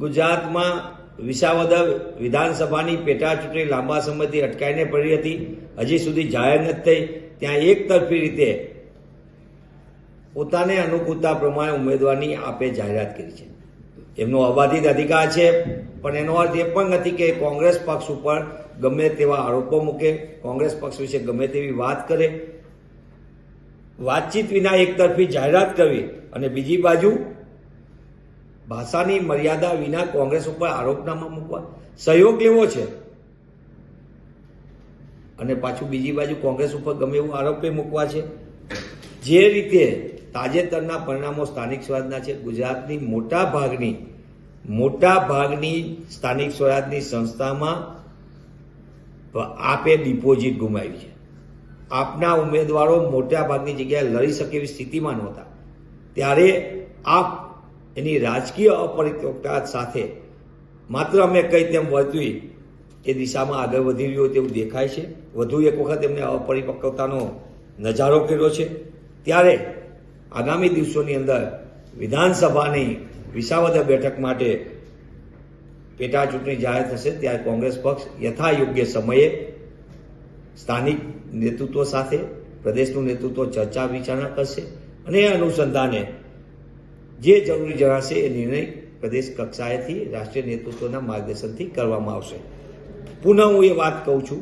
ગુજરાતમાં વિસાવદર વિધાનસભાની પેટા ચૂંટણી લાંબા સમયથી અટકાઈને પડી હતી. હજી સુધી જાહેર નથી થઈ. ત્યાં એક તરફી રીતે પોતાને અનુકૂળતા પ્રમાણે ઉમેદવારની આપે જાહેરાત કરી છે. એમનો અબાધિત અધિકાર છે, પણ એનો અર્થ એ પણ નથી કે કોંગ્રેસ પક્ષ ઉપર ગમે તેવા આરોપો મૂકે. કોંગ્રેસ પક્ષ વિશે ગમે તેવી વાત કરે. વાતચીત વિના એક તરફી જાહેરાત કરવી અને બીજી બાજુ ભાષાની મર્યાદા વિના કોંગ્રેસ ઉપર આરોપનામા મૂકવા સહયોગ લેવો છે. અને પાછું બીજી બાજુ કોંગ્રેસ ઉપર ગમે એવું આરોપે મૂકવા છે. જે રીતે તાજેતરના પરિણામો સ્થાનિક સ્વરાજના છે. ગુજરાતની મોટા ભાગની મોટા ભાગની સ્થાનિક સ્વરાજની સંસ્થામાં આપે ડિપોઝિટ ગુમાવી છે. આપના ઉમેદવારો મોટા ભાગની જગ્યાએ લડી શકે એવી સ્થિતિમાં નહોતા. ત્યારે આપ એની રાજકીય અપરિપક્વતા સાથે માત્ર અમે કઈ તેમ વર્તવી એ દિશામાં આગળ વધી રહ્યો તેવું દેખાય છે. વધુ એક વખત એમને અપરિપક્વતાનો નજારો કર્યો છે. ત્યારે આગામી દિવસોની અંદર વિધાનસભાની વિસાવદર બેઠક માટે પેટા ચૂંટણી જાહેર થશે. ત્યારે કોંગ્રેસ પક્ષ યથા યોગ્ય સમયે સ્થાનિક નેતૃત્વ સાથે, પ્રદેશનું નેતૃત્વ ચર્ચા વિચારણા કરશે અને એ અનુસંધાને જે જરૂરી જણાશે એ નિર્ણય પ્રદેશ કક્ષાએથી રાષ્ટ્રીય નેતૃત્વના માર્ગદર્શનથી કરવામાં આવશે. પુનઃ હું એ વાત કહું છું,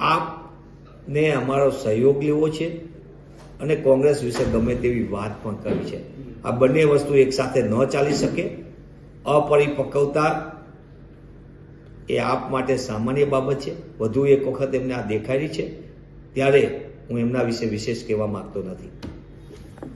આપને અમારો સહયોગ લેવો છે અને કોંગ્રેસ વિશે ગમે તેવી વાત પણ કરવી છે. આ બંને વસ્તુ એકસાથે ન ચાલી શકે. અપરિપક્વતા એ આપ માટે સામાન્ય બાબત છે. વધુ એક વખત એમને આ દેખાડી છે. ત્યારે હું એમના વિશે વિશેષ કહેવા માંગતો નથી.